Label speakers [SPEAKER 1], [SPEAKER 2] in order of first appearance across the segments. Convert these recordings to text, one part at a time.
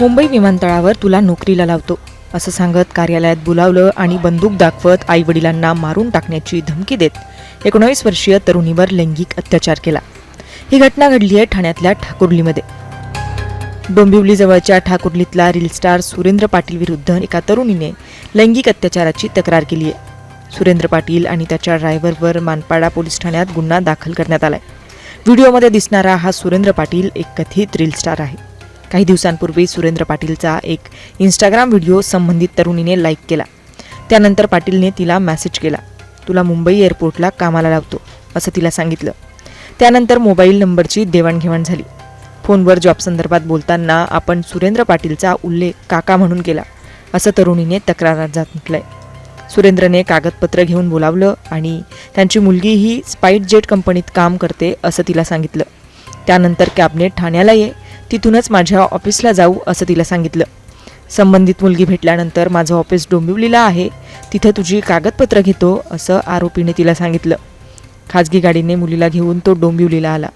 [SPEAKER 1] मुंबई विमानतळावर तुला नोकरीला लावतो असं सांगत कार्यालयात बोलावलं आणि बंदूक दाखवत आई वडिलांना मारून टाकण्याची धमकी देत एकोणावीस वर्षीय तरुणीवर लैंगिक अत्याचार केला. ही घटना घडली आहे ठाण्यातल्या ठाकुर्लीमध्ये. डोंबिवलीजवळच्या ठाकुर्लीतला रील स्टार सुरेंद्र पाटील विरुद्ध एका तरुणीने लैंगिक अत्याचाराची तक्रार केली आहे. सुरेंद्र पाटील आणि त्याच्या ड्रायव्हरवर मानपाडा पोलीस ठाण्यात गुन्हा दाखल करण्यात आलाय. व्हिडिओमध्ये दिसणारा हा सुरेंद्र पाटील एक कथित रील स्टार आहे. काही दिवसांपूर्वी सुरेंद्र पाटीलचा एक इंस्टाग्राम व्हिडिओ संबंधित तरुणीने लाईक केला. त्यानंतर पाटीलने तिला मेसेज केला. तुला मुंबई एअरपोर्टला कामाला लावतो असं तिला सांगितलं. त्यानंतर मोबाईल नंबरची देवाणघेवाण झाली. फोनवर जॉबसंदर्भात बोलताना आपण सुरेंद्र पाटीलचा उल्लेख काका म्हणून केला असं तरुणीने तक्रारात जात म्हटलंय. सुरेंद्रने कागदपत्र घेऊन बोलावलं आणि त्यांची मुलगी ही स्पाईट जेट कंपनीत काम करते असं तिला सांगितलं. त्यानंतर कॅबने ठाण्याला ये तिथूनच माझ्या ऑफिसला जाऊ असं तिला सांगितलं. संबंधित मुलगी भेटल्यानंतर माझं ऑफिस डोंबिवलीला आहे तिथं तुझी कागदपत्र घेतो असं आरोपीने तिला सांगितलं. खाजगी गाडीने मुलीला घेऊन तो डोंबिवलीला आला.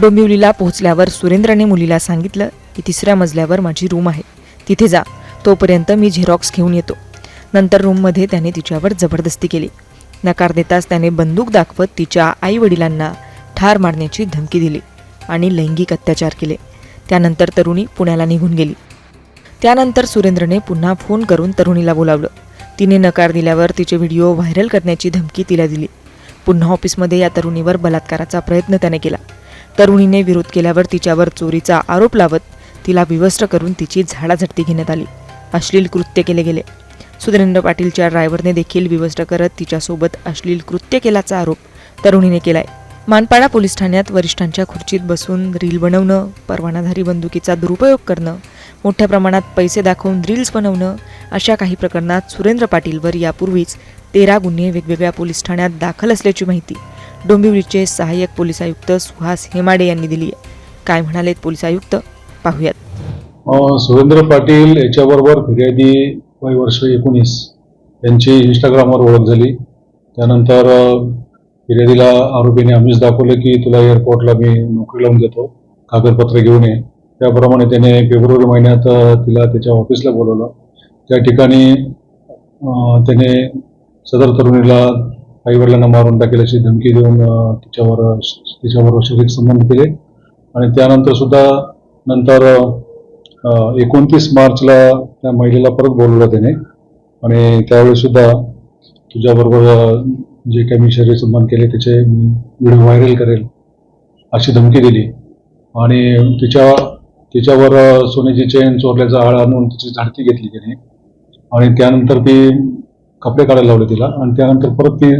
[SPEAKER 1] डोंबिवलीला पोहोचल्यावर सुरेंद्रने मुलीला सांगितलं की तिसऱ्या मजल्यावर माझी रूम आहे तिथे जा तोपर्यंत मी झेरॉक्स घेऊन येतो. नंतर रूममध्ये त्याने तिच्यावर जबरदस्ती केली. नकार देताच त्याने बंदूक दाखवत तिच्या आई वडिलांना ठार मारण्याची धमकी दिली आणि लैंगिक अत्याचार केले. त्यानंतर तरुणी पुण्याला निघून गेली. त्यानंतर सुरेंद्रने पुन्हा फोन करून तरुणीला बोलावलं. तिने नकार दिल्यावर तिचे व्हिडिओ व्हायरल करण्याची धमकी तिला दिली. पुन्हा ऑफिसमध्ये या तरुणीवर बलात्काराचा प्रयत्न त्याने केला. तरुणीने विरोध केल्यावर तिच्यावर चोरीचा आरोप लावत तिला विवस्त्र करून तिची झाडाझडती घेण्यात आली. अश्लील कृत्य केले गेले. सुरेंद्र पाटीलच्या ड्रायव्हरने देखील विवस्त्र करत तिच्यासोबत अश्लील कृत्य केल्याचा आरोप तरुणीने केलाय. मानपाडा पोलीस ठाण्यात वरिष्ठांच्या खुर्चीत बसून रील बनवणं परवानाधारी बंदुकीचा दुरुपयोग करणं मोठ्या प्रमाणात पैसे दाखवून रील्स बनवणं अशा काही प्रकरणात सुरेंद्र पाटीलवर यापूर्वीच तेरा गुन्हे वेगवेगळ्या पोलीस ठाण्यात दाखल असल्याची माहिती डोंबिवलीचे सहाय्यक पोलीस आयुक्त सुहास हेमाडे यांनी दिली आहे. काय म्हणालेत पोलीस आयुक्त? पाहूयात.
[SPEAKER 2] सुरेंद्र पाटील याच्याबरोबर फिर्यादी वय वर्ष एकोणीस यांची इंस्टाग्रामवर ओळख झाली. त्यानंतर फिर्यादीला आरोपीने आम्हीच दाखवलं की तुला एअरपोर्टला मी नोकरी लावून देतो. कागदपत्र घेऊन ये. त्याप्रमाणे त्याने फेब्रुवारी महिन्यात तिला त्याच्या ऑफिसला बोलवलं. त्या ठिकाणी त्याने सदर तरुणीला आईवडिलांना मारून टाकेल अशी धमकी देऊन तिच्यावर तिच्याबरोबर शारीरिक संबंध केले. आणि त्यानंतर सुद्धा नंतर एकोणतीस मार्चला त्या महिलेला परत बोलवलं त्याने. आणि त्यावेळी सुद्धा तुझ्याबरोबर जे काही मी शरीर सन्मान केले त्याचे मी व्हिडिओ व्हायरल करेल अशी धमकी दिली. आणि तिच्या तिच्यावर सोन्याची चेन चोरल्याचा आळ आणून तिची झाडती घेतली त्याने आणि त्यानंतर ती कपडे काढायला लावले तिला. आणि त्यानंतर परत ती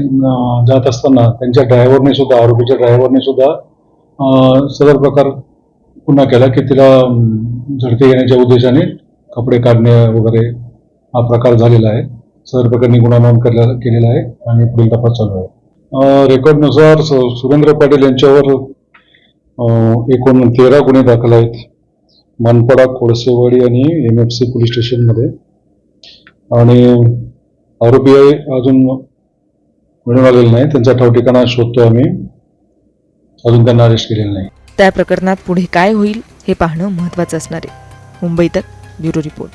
[SPEAKER 2] जात असताना त्यांच्या ड्रायव्हरने सुद्धा आरोपीच्या ड्रायव्हरने सुद्धा सदर प्रकार पुन्हा केला की तिला झडती घेण्याच्या उद्देशाने कपडे काढणे वगैरे हा प्रकार झालेला आहे. सदर प्रकरणी गुन्हा नोंद केलेला आहे आणि पुढील तपास चालू आहे. रेकॉर्डनुसार सुरेंद्र पाटील यांच्यावर एकूण तेरा गुन्हे दाखल आहेत. मानपाडा कोळसेवाडी आणि एम एफ सी पोलीस स्टेशनमध्ये. आणि आरोपी अजून मिळून आलेले नाही. त्यांचा ठावठिकाणा शोधतो आम्ही. अजून त्यांना अरेस्ट केलेलं नाही.
[SPEAKER 1] त्या प्रकरणात पुढे काय होईल हे पाहणं महत्त्वाचं असणार आहे. मुंबईतक ब्युरो रिपोर्ट.